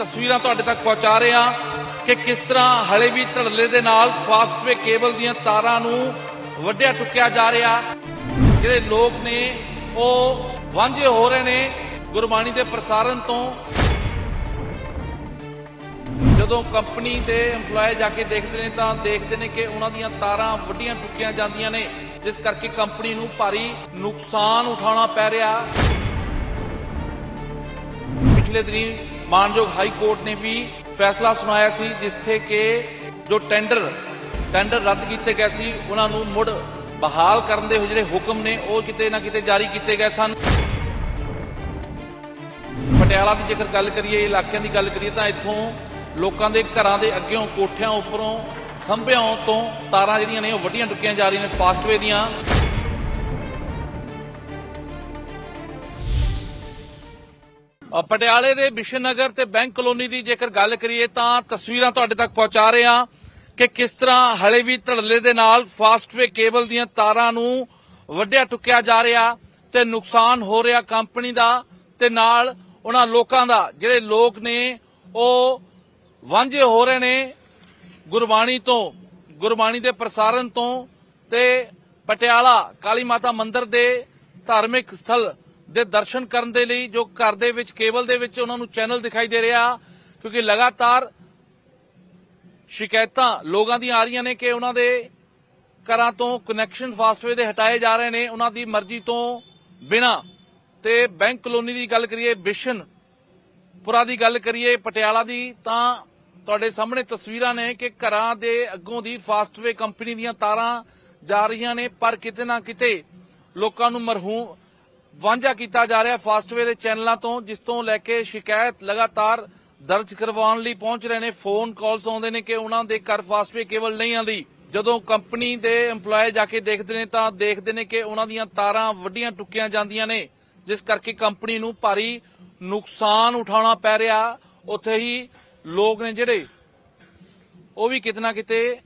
ਤਸਵੀਰਾਂ ਤੁਹਾਡੇ ਤੱਕ ਪਹੁੰਚਾ ਰਹੇ ਹਾਂ ਕਿ ਕਿਸ ਤਰ੍ਹਾਂ ਹਲੇ ਵੀ ਧੜਲੇ ਦੇ ਨਾਲ ਫਾਸਟਵੇ ਕੇਬਲ ਦੀਆਂ ਤਾਰਾਂ ਨੂੰ ਵੱਢਿਆ, ਟੁੱਕਿਆ ਜਾ ਰਿਹਾ। ਜਿਹੜੇ ਲੋਕ ਨੇ, ਉਹ ਵਾਂਝੇ ਹੋ ਰਹੇ ਨੇ ਗੁਰਬਾਣੀ ਦੇ ਪ੍ਰਸਾਰਣ ਤੋਂ। ਜਦੋਂ ਕੰਪਨੀ ਦੇ EMPLOYE ਜਾ ਕੇ ਦੇਖਦੇ ਨੇ, ਤਾਂ ਦੇਖਦੇ ਨੇ ਕਿ ਉਹਨਾਂ ਦੀਆਂ ਤਾਰਾਂ ਵੱਡੀਆਂ ਟੁੱਕੀਆਂ ਜਾਂਦੀਆਂ ਨੇ, ਜਿਸ ਕਰਕੇ ਕੰਪਨੀ ਨੂੰ ਭਾਰੀ ਨੁਕਸਾਨ ਉਠਾਉਣਾ ਪੈ ਰਿਹਾ। ਪਿਛਲੇ ਦਿਨੀ ਮਾਨਯੋਗ ਹਾਈ ਕੋਰਟ ਨੇ ਵੀ ਫੈਸਲਾ ਸੁਣਾਇਆ ਸੀ, ਜਿੱਥੇ ਕਿ ਜੋ ਟੈਂਡਰ ਟੈਂਡਰ ਰੱਦ ਕੀਤੇ ਗਏ ਸੀ, ਉਹਨਾਂ ਨੂੰ ਮੁੜ ਬਹਾਲ ਕਰਨ ਦੇ ਜਿਹੜੇ ਹੁਕਮ ਨੇ, ਉਹ ਕਿਤੇ ਨਾ ਕਿਤੇ ਜਾਰੀ ਕੀਤੇ ਗਏ ਸਨ। ਪਟਿਆਲਾ ਦੀ ਜੇਕਰ ਗੱਲ ਕਰੀਏ, ਇਲਾਕਿਆਂ ਦੀ ਗੱਲ ਕਰੀਏ, ਤਾਂ ਇੱਥੋਂ ਲੋਕਾਂ ਦੇ ਘਰਾਂ ਦੇ ਅੱਗਿਓਂ ਕੋਠਿਆਂ ਉੱਪਰੋਂ ਖੰਭਿਆਂ ਤੋਂ ਤਾਰਾਂ ਜਿਹੜੀਆਂ ਨੇ, ਉਹ ਵੱਡੀਆਂ ਟੁੱਕੀਆਂ ਜਾ ਰਹੀਆਂ ਨੇ, ਫਾਸਟਵੇ ਦੀਆਂ। ਪਟਿਆਲੇ ਦੇ ਬਿਸ਼ਨ ਨਗਰ ਤੇ ਬੈਂਕ ਕਲੋਨੀ ਦੀ ਜੇਕਰ ਗੱਲ ਕਰੀਏ ਤਾਂ ਤਸਵੀਰਾਂ ਤੁਹਾਡੇ ਤੱਕ ਪਹੁੰਚਾ ਰਹੇ ਹਾਂ ਕਿ ਕਿਸ ਤਰ੍ਹਾਂ ਹਲੇ ਵੀ ਧੜਲੇ ਦੇ ਨਾਲ ਫਾਸਟਵੇ ਕੇਬਲ ਦੀਆਂ ਤਾਰਾਂ ਨੂੰ ਵੱਢਿਆ ਟੁੱਕਿਆ ਜਾ ਰਿਹਾ ਤੇ ਨੁਕਸਾਨ ਹੋ ਰਿਹਾ ਕੰਪਨੀ ਦਾ ਤੇ ਨਾਲ ਉਹਨਾਂ ਲੋਕਾਂ ਦਾ, ਜਿਹੜੇ ਲੋਕ ਨੇ, ਉਹ ਵਾਂਝੇ ਹੋ ਰਹੇ ਨੇ ਗੁਰਬਾਣੀ ਤੋਂ, ਗੁਰਬਾਣੀ ਦੇ ਪ੍ਰਸਾਰਣ ਤੋਂ ਤੇ ਪਟਿਆਲਾ ਕਾਲੀ ਮਾਤਾ ਮੰਦਿਰ ਦੇ ਧਾਰਮਿਕ ਸਥਲ ਦੇ ਦਰਸ਼ਨ ਕਰਨ ਦੇ ਲਈ ਜੋ ਘਰ ਦੇ ਵਿੱਚ, ਕੇਬਲ ਦੇ ਵਿੱਚ ਉਹਨਾਂ ਨੂੰ ਚੈਨਲ ਦਿਖਾਈ ਦੇ ਰਿਹਾ, ਕਿਉਂਕਿ ਲਗਾਤਾਰ ਸ਼ਿਕਾਇਤਾਂ ਲੋਕਾਂ ਦੀਆਂ ਆ ਰਹੀਆਂ ਨੇ ਕਿ ਉਹਨਾਂ ਦੇ ਘਰਾਂ ਤੋਂ ਕਨੈਕਸ਼ਨ ਫਾਸਟਵੇ ਦੇ ਹਟਾਏ ਜਾ ਰਹੇ ਨੇ, ਉਹਨਾਂ ਦੀ ਮਰਜ਼ੀ ਤੋਂ ਬਿਨਾ। ਤੇ ਬੈਂਕ ਕਲੋਨੀ ਦੀ ਗੱਲ ਕਰੀਏ ਬਿਸ਼ਨ ਪੁਰਾ ਦੀ ਗੱਲ ਕਰੀਏ, ਪਟਿਆਲਾ ਦੀ, ਤਾਂ ਤੁਹਾਡੇ ਸਾਹਮਣੇ ਤਸਵੀਰਾਂ ਨੇ ਕਿ ਘਰਾਂ ਦੇ ਅੱਗੋਂ ਦੀ ਫਾਸਟਵੇ ਕੰਪਨੀ ਦੀਆਂ ਤਾਰਾਂ ਜਾ ਰਹੀਆਂ ਨੇ, ਪਰ ਕਿਤੇ ਨਾ ਕਿਤੇ ਲੋਕਾਂ ਨੂੰ ਮਰਹੂਮ ਵਾਂਝਾ ਕੀਤਾ ਜਾ ਰਿਹਾ ਫਾਸਟਵੇ ਦੇ ਚੈਨਲਾਂ ਤੋਂ, ਜਿਸ ਤੋਂ ਲੈ ਕੇ ਸ਼ਿਕਾਇਤ ਲਗਾਤਾਰ ਦਰਜ ਕਰਵਾਉਣ ਲਈ ਪਹੁੰਚ ਰਹੇ ਨੇ। ਫੋਨ ਕਾਲਸ ਆਉਂਦੇ ਨੇ ਕਿ ਉਹਨਾਂ ਦੇ ਘਰ ਫਾਸਟਵੇ ਕੇਬਲ ਨਹੀਂ ਆਂਦੀ। ਜਦੋਂ ਕੰਪਨੀ ਦੇ EMPLOYE ਜਾ ਕੇ ਦੇਖਦੇ ਨੇ ਤਾਂ ਦੇਖਦੇ ਨੇ ਕਿ ਉਹਨਾਂ ਦੀਆਂ ਤਾਰਾਂ ਵੱਡੀਆਂ ਟੁੱਕੀਆਂ ਜਾਂਦੀਆਂ ਨੇ, ਜਿਸ ਕਰਕੇ ਕੰਪਨੀ ਨੂੰ ਭਾਰੀ ਨੁਕਸਾਨ ਉਠਾਉਣਾ ਪੈ ਰਿਹਾ। ਉੱਥੇ ਹੀ ਲੋਕ ਨੇ ਜਿਹੜੇ, ਉਹ ਵੀ ਕਿਤੇ ਨਾ ਕਿਤੇ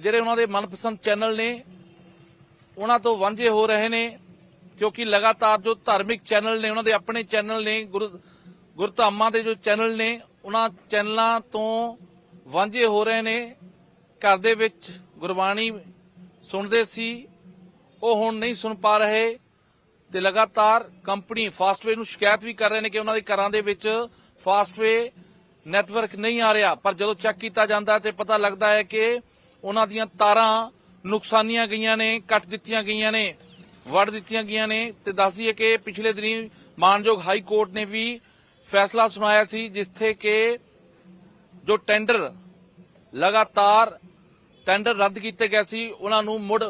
ਜਿਹੜੇ ਉਹਨਾਂ ਦੇ ਮਨਪਸੰਦ ਚੈਨਲ ਨੇ, ਉਹਨਾਂ ਤੋਂ ਵਾਂਝੇ ਹੋ ਰਹੇ ਨੇ। ਕਿਉਂਕਿ ਲਗਾਤਾਰ ਜੋ ਧਾਰਮਿਕ ਚੈਨਲ ਨੇ, ਉਹਨਾਂ ਦੇ ਆਪਣੇ ਚੈਨਲ ਨੇ, ਗੁਰੂ ਗੁਰਧਾਮਾਂ ਦੇ ਜੋ ਚੈਨਲ ਨੇ, ਉਹਨਾਂ ਚੈਨਲਾਂ ਤੋਂ ਵਾਂਝੇ ਹੋ ਰਹੇ ਨੇ। ਘਰ ਦੇ ਵਿੱਚ ਗੁਰਬਾਣੀ ਸੁਣਦੇ ਸੀ, ਉਹ ਹੁਣ ਨਹੀਂ ਸੁਣ ਪਾ ਰਹੇ ਤੇ ਲਗਾਤਾਰ ਕੰਪਨੀ ਫਾਸਟਵੇ ਨੂੰ ਸ਼ਿਕਾਇਤ ਵੀ ਕਰ ਰਹੇ ਨੇ ਕਿ ਉਹਨਾਂ ਦੇ ਘਰਾਂ ਦੇ ਵਿੱਚ ਫਾਸਟਵੇ ਨੈਟਵਰਕ ਨਹੀਂ ਆ ਰਿਹਾ। ਪਰ ਜਦੋਂ ਚੈੱਕ ਕੀਤਾ ਜਾਂਦਾ ਤੇ ਪਤਾ ਲੱਗਦਾ ਹੈ ਕਿ ਉਹਨਾਂ ਦੀਆਂ ਤਾਰਾਂ ਨੁਕਸਾਨੀਆਂ ਗਈਆਂ ਨੇ, ਕੱਟ ਦਿੱਤੀਆਂ ਗਈਆਂ ਨੇ। ਵੜ ਦਿੱਤੀਆਂ ਗਈਆਂ ਨੇ ਤੇ ਦੱਸ ਦਈਏ ਕਿ ਪਿਛਲੇ ਦਿਨੀ ਮਾਨਯੋਗ ਹਾਈ ਕੋਰਟ ਨੇ ਵੀ ਫੈਸਲਾ ਸੁਣਾਇਆ ਸੀ, ਜਿੱਥੇ ਕਿ ਜੋ ਟੈਂਡਰ ਲਗਾਤਾਰ ਟੈਂਡਰ ਰੱਦ ਕੀਤੇ ਗਏ ਸੀ, ਉਹਨਾਂ ਨੂੰ ਮੁੜ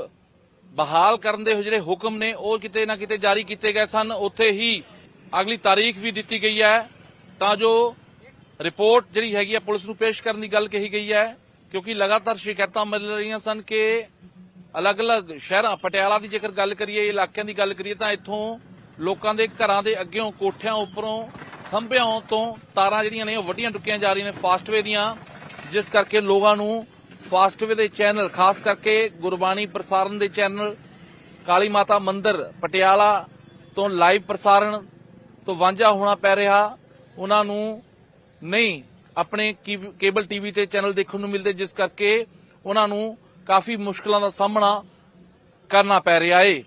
ਬਹਾਲ ਕਰਨ ਦੇ ਜਿਹੜੇ ਹੁਕਮ ਨੇ, ਉਹ ਕਿਤੇ ਨਾ ਕਿਤੇ ਜਾਰੀ ਕੀਤੇ ਗਏ ਸਨ। ਉੱਥੇ ਹੀ ਅਗਲੀ ਤਾਰੀਖ ਵੀ ਦਿੱਤੀ ਗਈ ਹੈ। ਤਾਂ ਜੋ ਰਿਪੋਰਟ ਜਿਹੜੀ ਹੈਗੀ ਹੈ ਪੁਲਿਸ ਨੂੰ ਪੇਸ਼ ਕਰਨ ਦੀ ਗੱਲ ਕਹੀ ਗਈ ਹੈ, ਕਿਉਂਕਿ ਲਗਾਤਾਰ ਸ਼ਿਕਾਇਤਾਂ ਮਿਲ ਰਹੀਆਂ ਸਨ ਕਿ ਅਲੱਗ-ਅਲੱਗ ਸ਼ਹਿਰਾਂ, ਪਟਿਆਲਾ ਦੀ ਜੇਕਰ ਗੱਲ ਕਰੀਏ, ਇਲਾਕਿਆਂ ਦੀ ਗੱਲ ਕਰੀਏ, ਤਾਂ ਇੱਥੋਂ ਲੋਕਾਂ ਦੇ ਘਰਾਂ ਦੇ ਅੱਗਿਓਂ, ਕੋਠਿਆਂ ਉੱਪਰੋਂ, ਖੰਭਿਆਂ ਤੋਂ ਤਾਰਾਂ ਜਿਹੜੀਆਂ ਨੇ ਉਹ ਵੱਡੀਆਂ ਟੁੱਕੀਆਂ ਜਾ ਰਹੀਆਂ ਨੇ ਫਾਸਟਵੇ ਦੀਆਂ, ਜਿਸ ਕਰਕੇ ਲੋਕਾਂ ਨੂੰ ਫਾਸਟਵੇ ਦੇ ਚੈਨਲ, ਖਾਸ ਕਰਕੇ ਗੁਰਬਾਣੀ ਪ੍ਰਸਾਰਣ ਦੇ ਚੈਨਲ, ਕਾਲੀ ਮਾਤਾ ਮੰਦਿਰ, ਪਟਿਆਲਾ ਤੋਂ ਲਾਈਵ ਪ੍ਰਸਾਰਣ ਤੋਂ ਵਾਂਝਾ ਹੋਣਾ ਪੈ ਰਿਹਾ। ਉਹਨਾਂ ਨੂੰ ਨਹੀਂ, ਆਪਣੇ ਕੀ- ਕੇਬਲ ਟੀਵੀ ਤੇ ਚੈਨਲ ਦੇਖਣ ਨੂੰ ਮਿਲਦੇ, ਜਿਸ ਕਰਕੇ ਉਹਨਾਂ ਨੂੰ ਕਾਫੀ ਮੁਸ਼ਕਲਾਂ ਦਾ ਸਾਹਮਣਾ ਕਰਨਾ ਪੈ ਰਿਹਾ ਏ।